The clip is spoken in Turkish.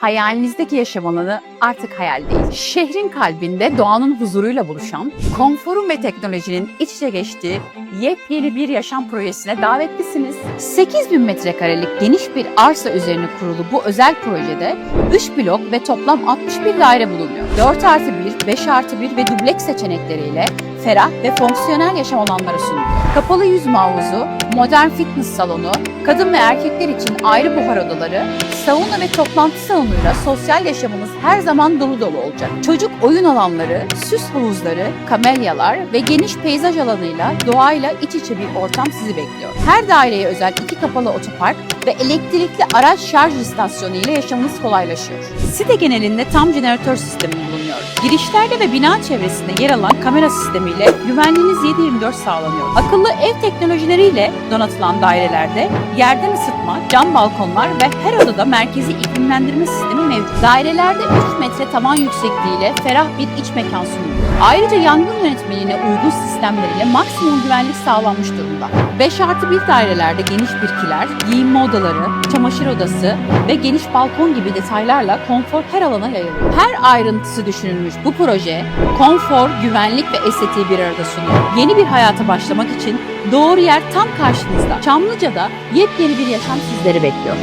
Hayalinizdeki yaşam alanı artık hayal değil. Şehrin kalbinde doğanın huzuruyla buluşan, konforun ve teknolojinin iç içe geçtiği yepyeni bir yaşam projesine davetlisiniz. 8000 metrekarelik geniş bir arsa üzerine kurulu bu özel projede 3 blok ve toplam 61 daire bulunuyor. 4 artı 1, 5 artı 1 ve dubleks seçenekleriyle ferah ve fonksiyonel yaşam alanları sunuluyor. Kapalı yüzme havuzu, modern fitness salonu, kadın ve erkekler için ayrı buhar odaları, sauna ve toplantı salonuyla sosyal yaşamınız her zaman dolu dolu olacak. Çocuk oyun alanları, süs havuzları, kamelyalar ve geniş peyzaj alanıyla doğayla iç içe bir ortam sizi bekliyor. Her daireye özel iki kapalı otopark ve elektrikli araç şarj istasyonu ile yaşamınız kolaylaşıyor. Site genelinde tam jeneratör sistemi bulunuyor. Girişlerde ve bina çevresinde yer alan kamera sistemiyle güvenliğiniz 7/24 sağlanıyor. Akıllı ev teknolojileriyle donatılan dairelerde yerden ısıtma, cam balkonlar ve her odada merkezi iklimlendirme sistemi mevcut. Dairelerde 3 metre tavan yüksekliğiyle ferah bir iç mekan sunuluyor. Ayrıca yangın yönetmeliğine uygun sistemleriyle maksimum güvenlik sağlanmış durumda. 5 artı 1 dairelerde geniş bir kiler, giyinme odaları, çamaşır odası ve geniş balkon gibi detaylarla konfor her alana yayılıyor. Her ayrıntısı düşünülmüş bu proje konfor, güvenlik ve estetiği bir arada sunuyor. Yeni bir hayata başlamak için doğru yer tam karşınızda. Çamlıca'da yepyeni bir yaşam sizleri bekliyor.